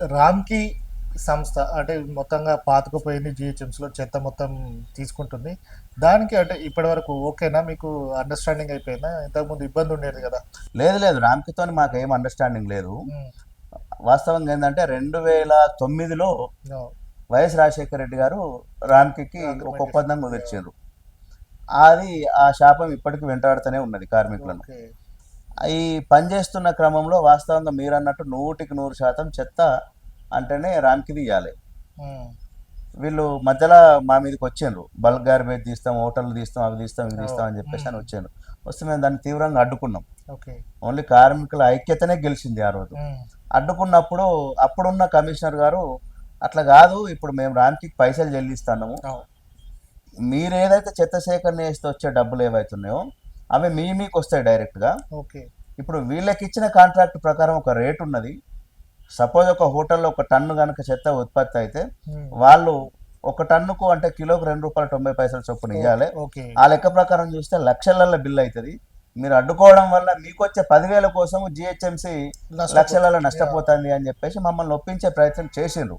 రామ్కి సంస్థ అంటే మొత్తంగా పాతుకుపోయింది GHMs లో చెత్త మొత్తం తీసుకుంటుంది. దానికి అంటే ఇప్పటి వరకు ఓకేనా? మీకు అండర్స్టాండింగ్ అయిపోయిందా? ఇంతకుముందు ఇబ్బంది ఉండేది కదా. లేదు లేదు. రామ్కితో మాకు ఏం అండర్స్టాండింగ్ లేదు వాస్తవంగా ఏంటంటే రెండు వేల తొమ్మిదిలో వైఎస్ రాజశేఖర రెడ్డి గారు రామ్కి ఒక ఒప్పందం కుదిర్చారు. అది ఆ శాపం ఇప్పటికీ వెంటాడుతూనే ఉన్నది కార్మికులను. ఈ పనిచేస్తున్న క్రమంలో వాస్తవంగా మీరు అన్నట్టు నూటికి నూరు శాతం చెత్త అంటేనే రామ్కి తీయాలి. వీళ్ళు మధ్యలో మా మీదకి వచ్చిండ్రు. బల్క్ గార్బేజ్ తీస్తాం హోటల్ తీస్తాం అవి తీస్తాం ఇవి తీస్తాం అని చెప్పేసి అని వచ్చారు వస్తే మేము దాన్ని తీవ్రంగా అడ్డుకున్నాం. ఓన్లీ కార్మికుల ఐక్యతనే గెలిచింది ఆ రోజు. అడ్డుకున్నప్పుడు అప్పుడున్న కమిషనర్ గారు అట్లా కాదు ఇప్పుడు మేము రామ్కి పైసలు చెల్లిస్తున్నాము. అవును. మీరు ఏదైతే చెత్త సేకరణ చేస్తే వచ్చే డబ్బులు ఏవైతున్నాయో అవి మీ మీకు వస్తాయి డైరెక్ట్గా. ఓకే. ఇప్పుడు వీళ్ళకి ఇచ్చిన కాంట్రాక్ట్ ప్రకారం ఒక రేట్ ఉన్నది. సపోజ్ ఒక హోటల్లో ఒక టన్ను కనుక చెత్త ఉత్పత్తి అయితే వాళ్ళు ఒక టన్నుకు అంటే కిలోకి రెండు రూపాయలు తొంభై పైసలు చొప్పున ఇవ్వాలి ఆ లెక్క ప్రకారం చూస్తే లక్షలలో బిల్ అవుతుంది మీరు అడ్డుకోవడం వల్ల మీకు వచ్చే పదివేల కోసం జిహెచ్ఎంసి లక్షలలో నష్టపోతుంది అని చెప్పేసి మమ్మల్ని ఒప్పించే ప్రయత్నం చేసిండ్రు.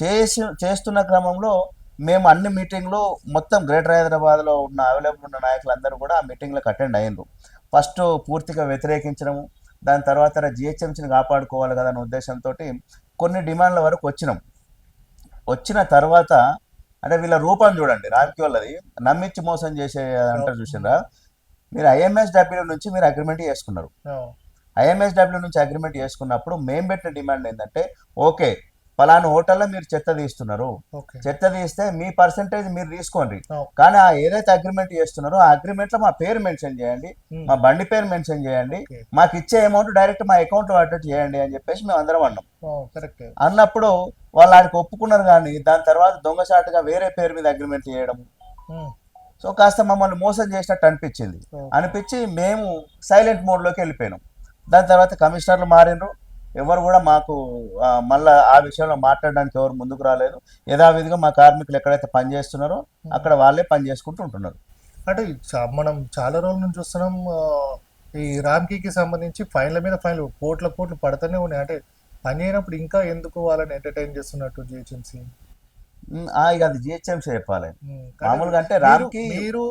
చేసి చేస్తున్న క్రమంలో మేము అన్ని మీటింగ్లు మొత్తం గ్రేటర్ హైదరాబాద్లో ఉన్న అవైలబుల్ ఉన్న నాయకులందరూ కూడా ఆ మీటింగ్లకు అటెండ్ అయ్యిండ్రు ఫస్ట్ పూర్తిగా వ్యతిరేకించడము దాని తర్వాత జిహెచ్ఎంసీని కాపాడుకోవాలి కదా అనే ఉద్దేశంతో కొన్ని డిమాండ్ల వరకు వచ్చినాం. వచ్చిన తర్వాత అంటే వీళ్ళ రూపం చూడండి రామ్కి వాళ్ళది. నమ్మించి మోసం చేసే అంటారు చూసిండ్రా? మీరు ఐఎంఎస్ డబ్ల్యూ నుంచి మీరు అగ్రిమెంట్ చేసుకున్నారు. ఐఎంఎస్ డబ్ల్యూ నుంచి అగ్రిమెంట్ చేసుకున్నప్పుడు మేము పెట్టిన డిమాండ్ ఏంటంటే ఓకే పలానా హోటల్లో మీరు చెత్త తీస్తున్నారు. చెత్త తీస్తే మీ పర్సంటేజ్ మీరు తీసుకోండి. కానీ ఆ ఏదైతే అగ్రిమెంట్ చేస్తున్నారో ఆ అగ్రిమెంట్లో మా పేరు మెన్షన్ చేయండి. మా బండి పేరు మెన్షన్ చేయండి. మాకు ఇచ్చే అమౌంట్ డైరెక్ట్ మా అకౌంట్ పడ్డట్టు చేయండి అని చెప్పేసి మేము అందరం అన్నాం. అన్నప్పుడు వాళ్ళు ఆడికి ఒప్పుకున్నారు కానీ దాని తర్వాత దొంగసాటుగా వేరే పేరు మీద అగ్రిమెంట్ చేయడం. సో కాస్త మమ్మల్ని మోసం చేసినట్టు అనిపించింది. అనిపించి మేము సైలెంట్ మోడ్లోకి వెళ్ళిపోయినాం. దాని తర్వాత కమిషనర్లు మారిండ్రు ఎవరు కూడా మాకు మళ్ళా ఆ విషయంలో మాట్లాడడానికి ఎవరు ముందుకు రాలేదు. యథావిధిగా మా కార్మికులు ఎక్కడైతే పని చేస్తున్నారో అక్కడ వాళ్ళే పని చేసుకుంటూ ఉంటున్నారు. అంటే మనం చాలా రోజుల నుంచి చూస్తున్నాం ఈ రామ్కీకి సంబంధించి ఫైన్ల మీద ఫైన్లు కోట్ల కోట్లు పడుతూనే ఉన్నాయి. అంటే పని అయినప్పుడు ఇంకా ఎందుకు వాళ్ళని ఎంటర్టైన్ చేస్తున్నట్టు జిహెచ్ఎంసీ ఇక అది జిహెచ్ఎంసీ చెప్పాలి. మామూలుగా అంటే రామ్కి మీరు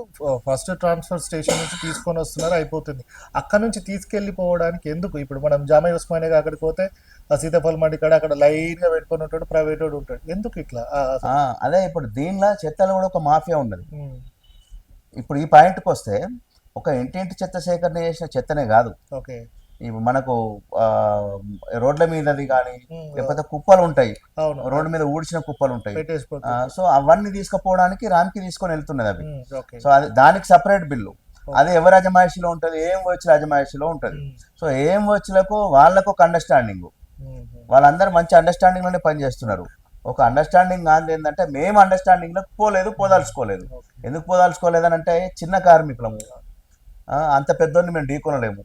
ఫస్ట్ ట్రాన్స్ఫర్ స్టేషన్ నుంచి తీసుకొని వస్తున్నారు అయిపోతుంది. అక్కడ నుంచి తీసుకెళ్ళిపోవడానికి ఎందుకు? ఇప్పుడు మనం జామై ఉస్మానియా అక్కడికి పోతే సీతాఫలం మండి కాడ అక్కడ లైన్గా పెట్టుకొని ఉంటాడు ప్రైవేట్ వాడు ఉంటాడు. ఎందుకు ఇట్లా? అదే ఇప్పుడు దీనిలో చెత్తలో కూడా ఒక మాఫియా ఉన్నది. ఉమ్, ఇప్పుడు ఈ పాయింట్కి వస్తే ఒక ఇంటింటి చెత్త సేకరణ చేసిన చెత్తనే కాదు. ఓకే. మనకు రోడ్ల మీదది కానీ లేకపోతే కుప్పలు ఉంటాయి రోడ్డు మీద ఊడ్చిన కుప్పలు ఉంటాయి సో అవన్నీ తీసుకుపోవడానికి రామ్కి తీసుకొని వెళ్తున్నది అవి. సో అది దానికి సపరేట్ బిల్లు. అది ఎవరి అజమాయిషిలో ఉంటుంది ఏం వచ్చి అజమాయిషిలో ఉంటుంది. సో ఏం వచ్చులకు వాళ్ళకు ఒక అండర్స్టాండింగ్ వాళ్ళందరూ మంచి అండర్స్టాండింగ్లోనే పనిచేస్తున్నారు ఒక అండర్స్టాండింగ్ కాదు ఏంటంటే మేము అండర్స్టాండింగ్లోకి పోలేదు పోదాల్చుకోలేదు. ఎందుకు పోదాల్చుకోలేదు అని అంటే చిన్న కార్మికులము. అంత పెద్దోడిని మేము ఢీకొనలేము.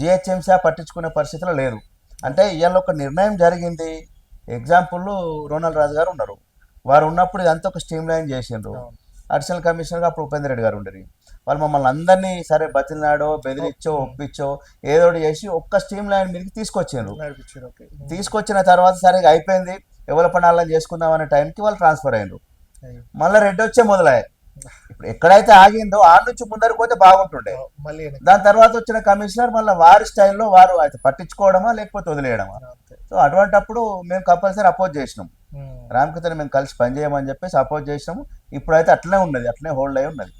జిహెచ్ఎంసీ పట్టించుకునే పరిస్థితిలో లేదు. అంటే ఇవాళ ఒక నిర్ణయం జరిగింది. ఎగ్జాంపుల్ రోనల్ రాజు గారు ఉన్నారు. వారు ఉన్నప్పుడు ఇదంతా ఒక స్ట్రీమ్ లైన్ చేసిండ్రు. అడిషనల్ కమిషనర్గా అప్పుడు ఉపేంద్ర రెడ్డి గారు ఉండరు వాళ్ళు మమ్మల్ని అందరినీ సరే బతిలినాడో బెదిరించో ఒప్పించో ఏదో చేసి ఒక్క స్ట్రీమ్ లైన్ మీదకి ఉమ్, తీసుకొచ్చిన తర్వాత సరే అయిపోయింది. ఎవరి పనాలని చేసుకుందాం అనే టైంకి వాళ్ళు ట్రాన్స్ఫర్ అయ్యారు అయ్యో. మళ్ళీ రెడ్డి వచ్చే మొదలయ్యారు ఇప్పుడు ఎక్కడైతే ఆగిందో ఆ నుంచి ముందరకు పోతే బాగుంటుండే. మళ్ళీ. దాని తర్వాత వచ్చిన కమిషనర్ మళ్ళీ వారి స్టైల్లో వారు అయితే పట్టించుకోవడమా లేకపోతే వదిలేయడమా? సో అటువంటప్పుడు మేము కంపల్సరీ అపోజ్ చేసినాం. రామకృతని మేము కలిసి పనిచేయమని చెప్పేసి అపోజ్ చేసినాము. ఇప్పుడైతే అట్లనే ఉన్నది అట్లనే హోల్డ్ అయి ఉన్నది.